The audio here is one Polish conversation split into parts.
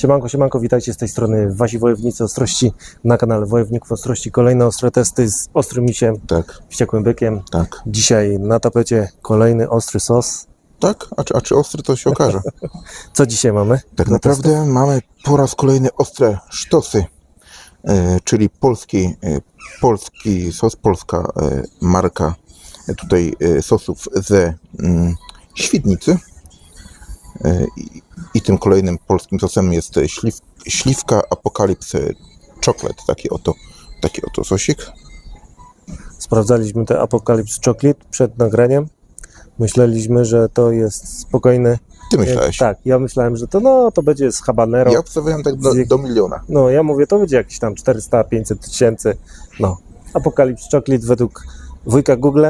Siemanko, siemanko, witajcie z tej strony Wasi Wojownicy Ostrości na kanale Wojowników Ostrości. Kolejne ostre testy z ostrym misiem, Tak, wściekłym bykiem. tak. Dzisiaj na tapecie kolejny ostry sos. Tak? A czy, a czy ostry to się okaże? Co dzisiaj mamy? Tak Na naprawdę mamy po raz kolejny ostre sztosy, e, czyli polski, e, polski sos, polska e, marka e, tutaj e, sosów ze mm, Świdnicy. I, I tym kolejnym polskim sosem jest śliw, śliwka Apokalips Chocolate, taki oto, taki oto sosik. Sprawdzaliśmy te Apocalypse Chocolate przed nagraniem. Myśleliśmy, że to jest spokojny. Ty myślałeś? Tak, ja myślałem, że to no, to będzie z habanero. Ja obstawiałem tak do, do miliona. No, ja mówię, to będzie jakieś tam 400-500 tysięcy. No, Apocalypse Chocolate według wujka Google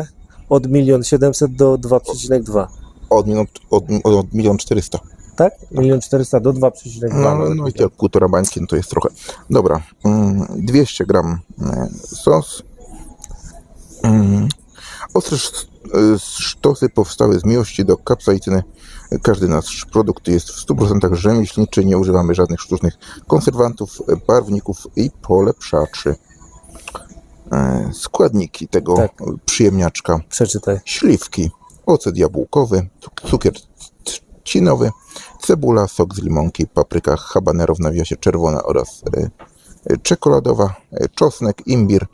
od 1 700 do 2,2. Od, milion, od, od milion czterysta. Tak? 1 400 do 2,2. No, no, no i tyle, półtora bańki, no to jest trochę. Dobra, mm, 200 gram e, sos. Mm, Ostre e, sztosy powstały z miłości do kapsaicyny. Każdy nasz produkt jest w 100% rzemieślniczy, nie używamy żadnych sztucznych konserwantów, e, barwników i polepszaczy. Składniki tego Tak. przyjemniaczka Przeczytaj. śliwki, ocet jabłkowy, cuk- cukier trzcinowy, cebula, sok z limonki, papryka habanero w nawiasie czerwona oraz e, czekoladowa, e, czosnek, imbir,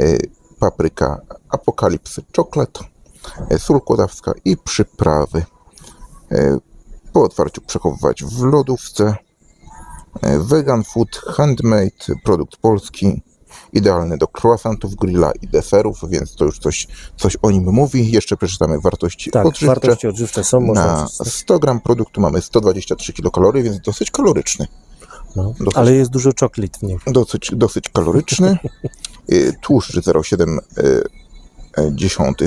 e, papryka apokalips czoklat, e, sól kłodawska i przyprawy. Po otwarciu przechowywać w lodówce. Vegan food, handmade, produkt polski, idealny do croissantów, grilla i deserów, więc to już coś, coś o nim mówi. Jeszcze przeczytamy wartości Tak, odżywcze. wartości odżywcze są, można Na przeczytać. 100 gram produktu mamy 123 kilokalorii, więc dosyć kaloryczny. No. dosyć- Ale jest dużo czoklit w nim. Dosyć, dosyć kaloryczny. Y, Tłuszcz 0,7 y,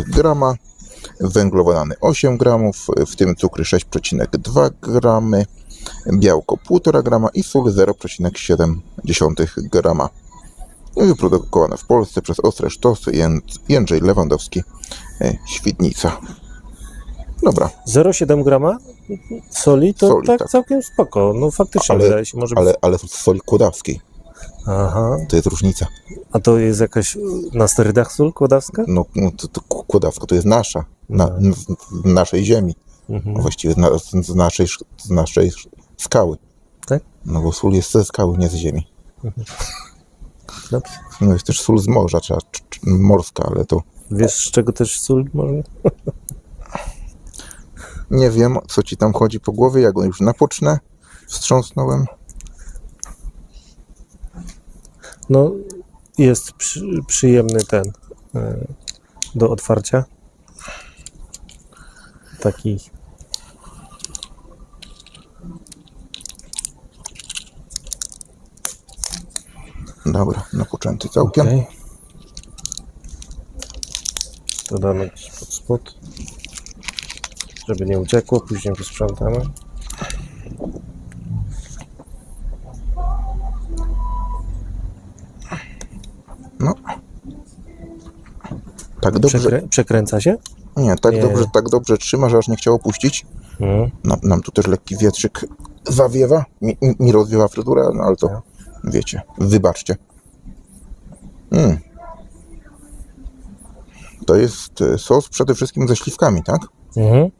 grama. Węglowodany 8 gramów, w tym cukry 6,2 gramy. Białko 1,5 grama i sól 0,7 grama. Wyprodukowane w Polsce przez Ostre Sztosy Jęd- Jędrzej Lewandowski, y, Świdnica. Dobra, 0,7 grama soli to Soli, tak, tak. całkiem spoko. No faktycznie Ale- wydaje się może. ale, ale z soli kłodawskiej. Aha. To jest różnica. A to jest jakaś na sterydach sól kłodawska? No, no to, to kłodawka to jest nasza, na, z, z naszej ziemi, Mhm. właściwie z, na, z, naszej, sz- z naszej sz- skały. Tak? No bo sól jest ze skały, nie z ziemi. Dobrze. No jest też sól z morza, czy morska, ale to Wiesz z czego też sól może? nie wiem, co ci tam chodzi po głowie, jak on już napocznę, wstrząsnąłem. No jest przy, przyjemny ten e, do otwarcia. Taki Dobra, napoczęty całkiem. okej. To damy gdzieś pod spód. Żeby nie uciekło, później posprzątamy. No. Tak dobrze, Przekrę, przekręca się? nie, tak Nie. dobrze, tak dobrze trzyma, że aż nie chciało puścić. Mhm. Nam, nam tu też lekki wietrzyk zawiewa, mi, mi rozwiewa fryzurę, no ale to Ja. Wiecie, wybaczcie. Mm. To jest e, sos przede wszystkim ze śliwkami, tak? Mhm.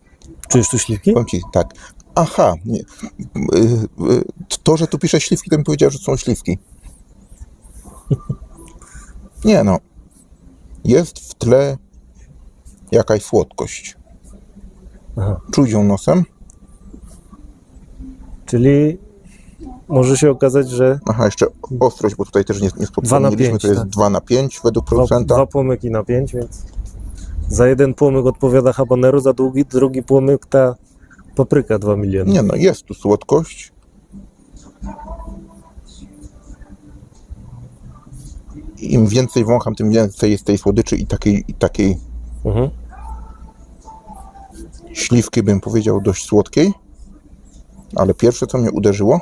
Czujesz tu śliwki? Powiem ci tak. Aha, nie. Y, y, to, że tu pisze śliwki, to mi powiedział, że są śliwki. Nie no. Jest w tle jakaś słodkość. Aha. Czuć ją nosem. Czyli może się okazać, że Aha, jeszcze ostrość, bo tutaj też nie, nie Dwa wspomnieliśmy, to jest tak. 2 na 5 według dwa, producenta. dwa płomyki na pięć, więc za jeden płomyk odpowiada habanero, za drugi, drugi płomyk ta papryka 2 miliony. Nie no, jest tu słodkość. Im więcej wącham, tym więcej jest tej słodyczy i takiej, i takiej Mhm. śliwki, bym powiedział, dość słodkiej. Ale pierwsze, co mnie uderzyło,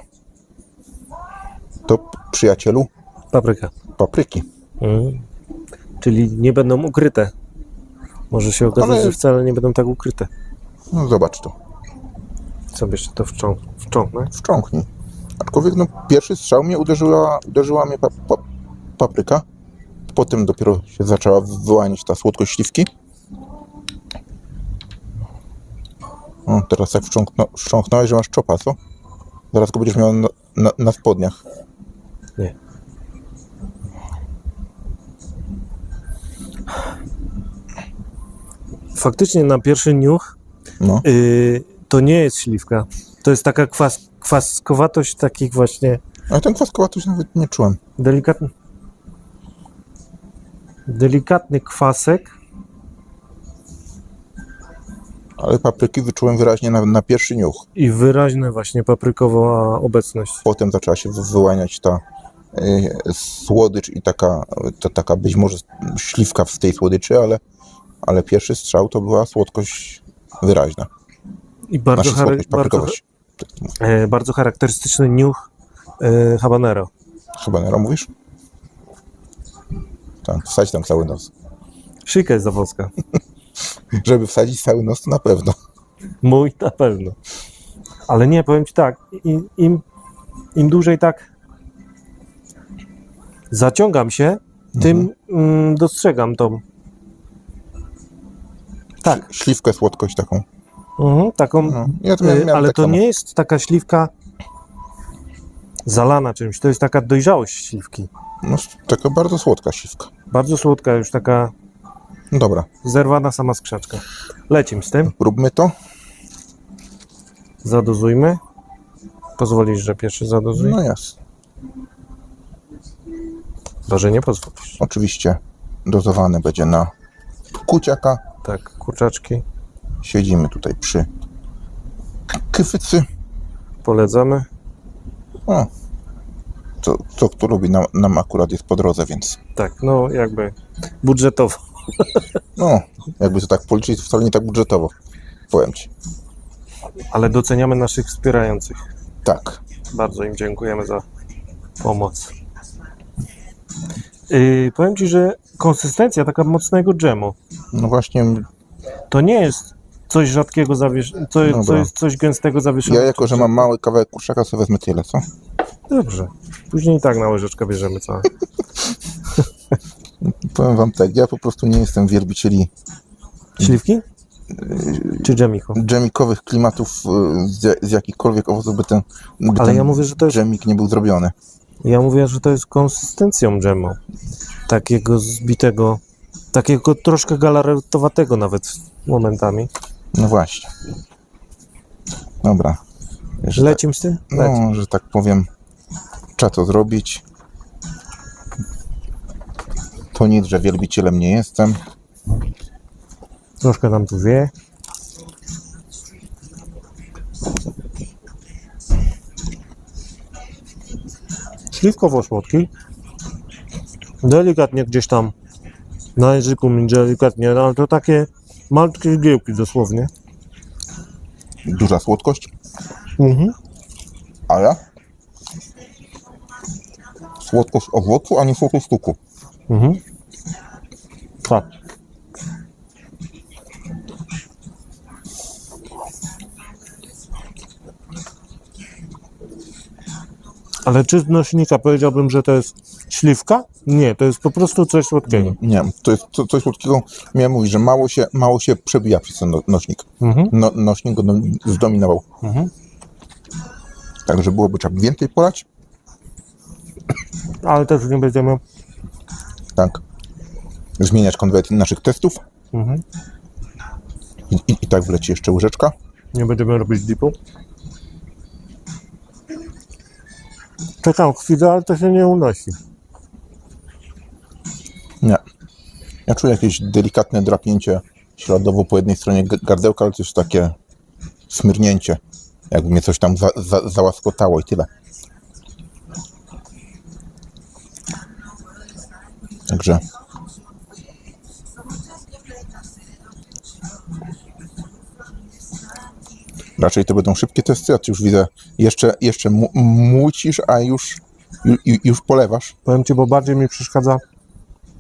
to przyjacielu Papryka. papryki. Mhm. Czyli nie będą ukryte. Może się okazać, Ale- że wcale nie będą tak ukryte. No zobacz to. Sobie jeszcze to wciąg wciągnę. Wciągnij. Aczkolwiek no, pierwszy strzał mnie uderzyła, uderzyła mnie pa, pa, papryka. Potem dopiero się zaczęła wyłaniać ta słodkość śliwki. O, teraz wstrząknął, wstrząknąłeś, że masz czopa, co? Zaraz go będziesz miał na, na, na spodniach. Faktycznie na pierwszy niuch No. yy, to nie jest śliwka. To jest taka kwas, kwaskowatość takich właśnie Ale ten kwaskowatość nawet nie czułem. delikatny delikatny kwasek. Ale papryki wyczułem wyraźnie na, na pierwszy niuch. I wyraźna właśnie paprykowa obecność. Potem zaczęła się wy- wyłaniać ta y, słodycz i taka, ta, taka być może śliwka z tej słodyczy, ale, ale pierwszy strzał to była słodkość wyraźna. I bardzo, Znaczy słodkość, bardzo, e, bardzo charakterystyczny niuch e, habanero. Chyba Nero mówisz? Tak, wsadź tam cały nos. Szyjka jest zawodska. Żeby wsadzić cały nos, to na pewno. Mój na pewno. Ale nie, powiem Ci tak, im, im, im dłużej tak zaciągam się, tym mm, dostrzegam tą. Tak, Śliwkę, słodkość taką. mhm, taką, No, ja to miałem, y, miałem ale tak to samo. nie jest taka śliwka zalana czymś, to jest taka dojrzałość śliwki. No, taka bardzo słodka śliwka. Bardzo słodka, już taka No dobra, zerwana sama z krzaczka. Lecim z tym, róbmy to. zadozujmy. Pozwolisz, że pierwszy zadozuj? No jasne. Może nie pozwolisz. Oczywiście dozowany będzie na kuciaka. Tak, kurczaczki Siedzimy tutaj przy kyfycy. polecamy. O, co, co kto lubi, nam, nam akurat jest po drodze, więc Tak, no jakby budżetowo. no, jakby to tak policzyć, to wcale nie tak budżetowo, powiem Ci. Ale doceniamy naszych wspierających. Tak, Bardzo im dziękujemy za pomoc. Yy, powiem Ci, że konsystencja taka mocnego dżemu no właśnie, to nie jest coś rzadkiego zawiesz... co, co jest coś gęstego zawieszonego. ja jako, że mam mały kawałek kurczaka, sobie wezmę tyle, co? Dobrze. Później i tak na łyżeczkę bierzemy całe. Powiem Wam tak, ja po prostu nie jestem wielbicieli Śliwki? Czy dżemiku? dżemikowych klimatów y, z, z jakichkolwiek owoców, by ten, by Ale ten ja mówię, że to jest dżemik nie był zrobiony. Ja mówię, że to jest konsystencją dżemu. Takiego zbitego, takiego troszkę galaretowatego nawet momentami. No właśnie. Dobra. Że tak, Lecim z tym? Lecim. no, że tak powiem, trzeba to zrobić. To nic, że wielbicielem nie jestem. Troszkę nam tu wie. Śliwkowo-słodki. Delikatnie gdzieś tam na języku mi delikatnie, no ale to takie malutkie igiełki dosłownie. Duża słodkość, Mhm. ale słodkość owocu, a nie słodkość tuku. Mhm. Tak. Ale czy z nośnika powiedziałbym, że to jest śliwka? Nie, to jest po prostu coś słodkiego. Nie, to jest co, coś słodkiego. Miałem mówić, że mało się, mało się przebija przez ten no, nośnik. Mhm. No, nośnik go dom- zdominował. Mhm. Także byłoby trzeba więcej polać. Ale też nie będziemy. Tak. Zmieniać konwencję naszych testów. Mhm. I, i, I tak wleci jeszcze łyżeczka. Nie będziemy robić dipu. Czekam chwilę, ale to się nie unosi. Nie. Ja czuję jakieś delikatne drapnięcie śladowo po jednej stronie gardełka, ale to jest takie smyrnięcie. Jakby mnie coś tam za, za, załaskotało i tyle. Także raczej to będą szybkie testy, a ty już widzę, jeszcze, jeszcze mu, mucisz, a już, ju, ju- już polewasz. Powiem ci, bo bardziej mi przeszkadza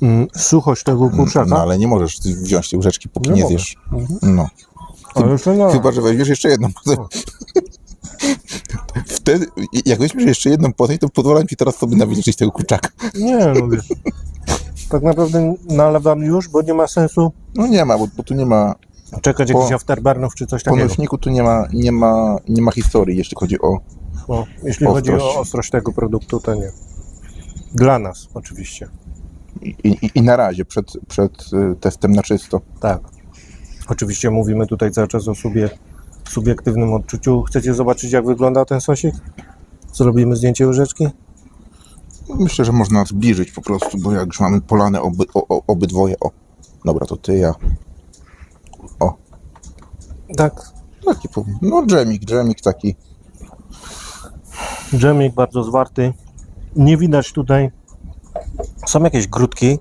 mm, suchość tego kurczaka. No ale nie możesz wziąć tej łyżeczki, póki Nie nie, zjesz. No. Ale jeszcze nie. Chyba, że weźmiesz jeszcze jedną. Wtedy, jak weźmiesz jeszcze jedną poteń, to pozwalam ci teraz sobie nawilżyć tego kurczaka. Nie, no wiesz. Tak naprawdę nalewam już, bo nie ma sensu No nie ma, bo, bo tu nie ma, czekać Po- jakichś afterburnów czy coś po takiego. nośniku tu nie ma, nie ma, nie ma historii, jeśli chodzi o... Bo jeśli chodzi Ostrość. o ostrość tego produktu, to nie. Dla nas oczywiście. I, i, i na razie, przed, przed y, testem na czysto. Tak. Oczywiście mówimy tutaj cały czas o subie, subiektywnym odczuciu. Chcecie zobaczyć, jak wygląda ten sosik? Zrobimy zdjęcie łyżeczki? Myślę, że można zbliżyć po prostu, bo jak już mamy polane oby, o, o, obydwoje, o. Dobra, to ty, ja. Tak. taki. No dżemik, dżemik taki. Dżemik bardzo zwarty. Nie widać tutaj. Są jakieś grudki,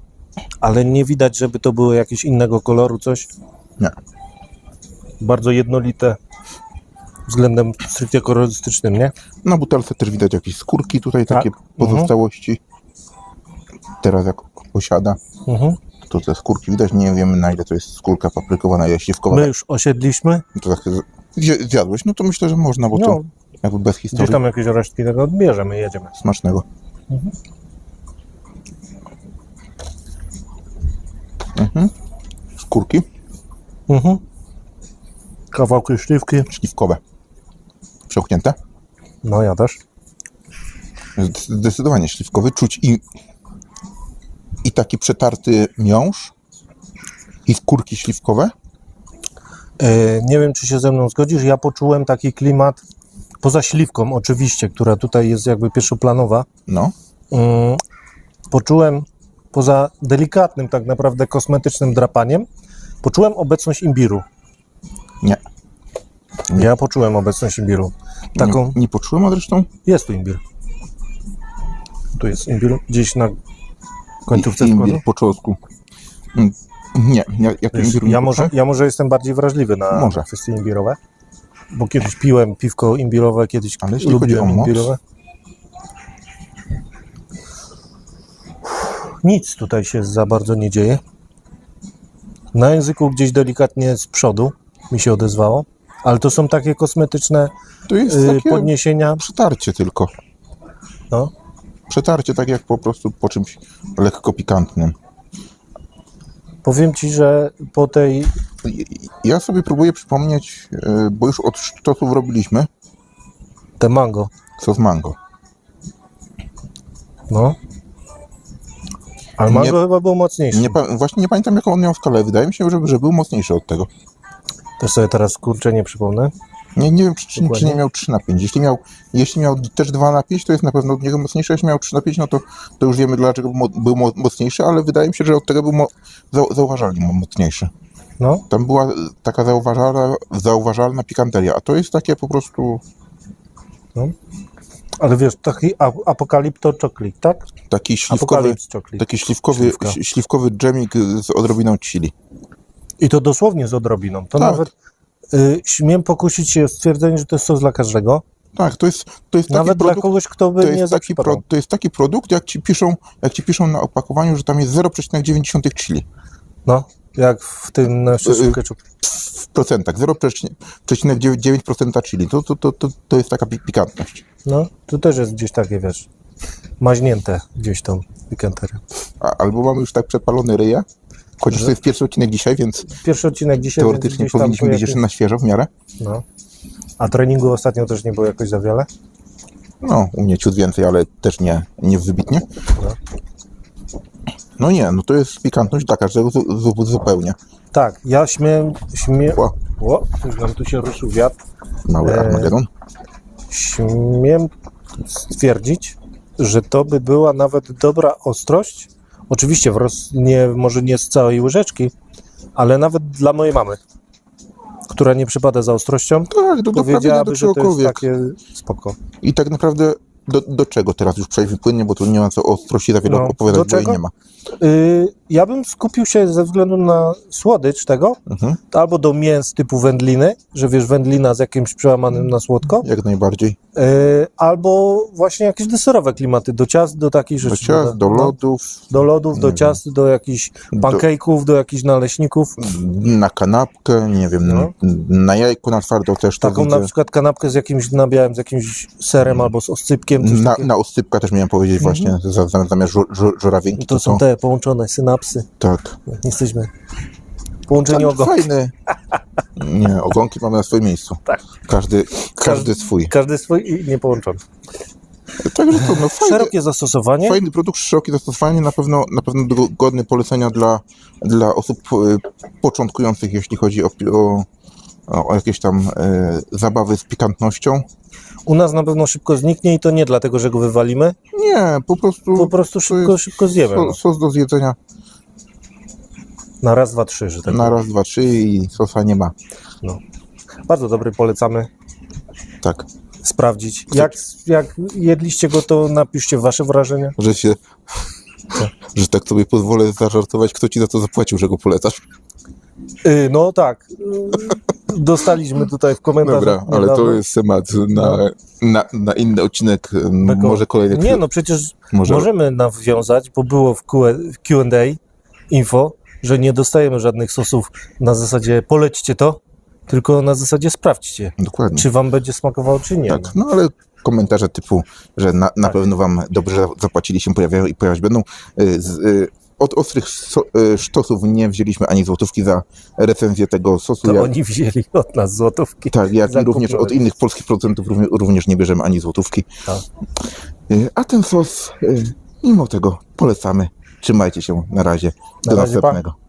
ale nie widać, żeby to było jakieś innego koloru coś. Nie. Bardzo jednolite względem stricte kolorystycznym, nie? Na butelce też widać jakieś skórki tutaj, Tak. takie pozostałości. Teraz jak posiada, Mhm. To te skórki widać. Nie wiemy na ile to jest skórka paprykowa, na ile śliwkowa. My już osiedliśmy. To tak, zje- zjadłeś? No to myślę, że można, bo No, to jakby bez gdzieś historii tam jakieś resztki tego odbierzemy, jedziemy. smacznego. Mhm. Skórki Mhm. Kawałki śliwki. śliwkowe. Przełknięte. No ja też. Zdecydowanie śliwkowy. Czuć i, i taki przetarty miąższ i skórki śliwkowe. E, nie wiem, czy się ze mną zgodzisz. Ja poczułem taki klimat, poza śliwką oczywiście, która tutaj jest jakby pierwszoplanowa. No. Mm, poczułem poza delikatnym, tak naprawdę kosmetycznym drapaniem, poczułem obecność imbiru. Nie. Ja poczułem obecność imbiru. Taką, Nie, nie poczułem, a zresztą jest tu imbir. Tu jest imbir, gdzieś na końcówce składu. po czosku. Mm, Nie, ja, ja Wiesz, ja, może, ja może jestem bardziej wrażliwy na, Może. kwestie imbirowe, bo kiedyś piłem piwko imbirowe, kiedyś Ale jeśli chodzi lubiłem o moc? imbirowe. Nic tutaj się za bardzo nie dzieje. Na języku gdzieś delikatnie z przodu mi się odezwało, ale to są takie kosmetyczne To jest y, takie podniesienia. przetarcie tylko. No. Przetarcie tak jak po prostu po czymś lekko pikantnym. Powiem Ci, że po tej Ja sobie próbuję przypomnieć, e, bo już od sztosów robiliśmy te mango, sos mango. no. Ale Nie- mango chyba było mocniejsze. Nie, właśnie nie pamiętam jaką on miał skalę. Wydaje mi się, że, że był mocniejszy od tego. Też sobie teraz kurczę nie przypomnę. Nie, nie wiem, czy, czy, nie miał 3 na 5. Jeśli miał, jeśli miał też 2 na 5, to jest na pewno od niego mocniejszy. Jeśli miał 3 na 5, no to, to już wiemy, dlaczego był mo- był mo- mocniejszy, ale wydaje mi się, że od tego był mo- zau- zauważalnie mo- mocniejszy. No, Tam była taka zauważalna, zauważalna pikanteria, a to jest takie po prostu ale wiesz, taki ap- apokalipto czoklik, tak? taki śliwkowy, taki śliwkowy, Śliwka. śliwkowy dżemik z odrobiną chili. I to dosłownie z odrobiną. To Tak. nawet śmiem pokusić się o stwierdzenie, że to jest sos dla każdego. Tak, to jest, to jest taki Nawet dla produkt, kogoś, kto by to nie jest, taki pro, to jest taki produkt, jak ci piszą, jak ci piszą na opakowaniu, że tam jest 0,9 chili. No, jak w tym na Y, y, ketchup. W procentach, 0,9% chili. To, to, to, to, to jest taka pi- pikantność. No, to też jest gdzieś takie, wiesz, maźnięte gdzieś tą pikanterię. A, albo mamy już tak przepalone ryje, chociaż Że- to jest pierwszy odcinek dzisiaj, więc Pierwszy odcinek dzisiaj, więc teoretycznie gdzieś tam powinniśmy po być jeszcze na świeżo w miarę. No. A treningu ostatnio też nie było jakoś za wiele? No, u mnie ciut więcej, ale też nie, nie wybitnie. No nie, no to jest pikantność taka, że zu- zu- zupełnie. Tak, ja śmiem, śmiem, o, już nam tu się ruszył wiatr. mały Eee. Armagedon. Śmiem stwierdzić, że to by była nawet dobra ostrość. Oczywiście, w roz, nie, może nie z całej łyżeczki, ale nawet dla mojej mamy, która nie przypada za ostrością, Tak, do, do prawie nie do powiedziałaby, że to jest czegokolwiek. takie spoko. I tak naprawdę do, do czego teraz już przejdźmy płynnie, bo tu nie ma co o ostrości za wiele No, opowiadać, do bo jej czego? nie ma. Yy, ja bym skupił się ze względu na słodycz tego, Mhm. albo do mięs typu wędliny, że wiesz, wędlina z jakimś przełamanym na słodko, Jak najbardziej. yy, albo właśnie jakieś deserowe klimaty, do ciast, do takich Do rzeczy. ciast, do no, lodów, Do lodów, do ciast, do jakichś pancake'ów, do jakichś naleśników. na kanapkę, nie wiem, No. na jajko na twardo też to Taką na przykład kanapkę z jakimś nabiałem, z jakimś serem albo z oscypkiem. Na, na osypka też miałem powiedzieć właśnie, za, za, zamiast żu, żu, żurawienki. To są te połączone synapsy. Tak. Jesteśmy połączeni Tak, ogon. Fajny. Nie, ogonki mamy na swoim miejscu. Tak. Każdy, każdy swój. Każdy swój i niepołączony. Także to, no fajny, Szerokie zastosowanie. fajny produkt, szerokie zastosowanie, na pewno, na pewno godny polecenia dla, dla osób e, początkujących, jeśli chodzi o, o, o jakieś tam e, zabawy z pikantnością. U nas na pewno szybko zniknie i to nie dlatego, że go wywalimy, Nie, po prostu po prostu szybko, szybko zjemy. so, No. sos do zjedzenia Na raz, dwa, trzy, że tak na raz, dwa, trzy i sosa nie ma. Bardzo dobry, polecamy Tak, sprawdzić. Jak, jak jedliście go, to napiszcie wasze wrażenia. że się, że tak sobie pozwolę zażartować, kto ci za to zapłacił, że go polecasz. Yy, no tak. Dostaliśmy tutaj w komentarzach. Dobra, ale niedawno. to jest temat na, na, na inny odcinek, Beko- może kolejny. Nie, no przecież może, możemy nawiązać, bo było w Q&A info, że nie dostajemy żadnych sosów na zasadzie polećcie to, tylko na zasadzie sprawdźcie, Dokładnie. czy wam będzie smakowało, czy nie. Tak, no ale komentarze typu, że na, na Tak. pewno wam dobrze zapłacili się pojawiają i pojawiać będą. Y, Z, y, od ostrych so, y, sztosów nie wzięliśmy ani złotówki za recenzję tego sosu. To jak, oni wzięli od nas złotówki. tak, jak i również od innych polskich producentów również, nie bierzemy ani złotówki. Tak. A ten sos, mimo tego polecamy. Trzymajcie się, na razie. Do Na razie, pa. następnego.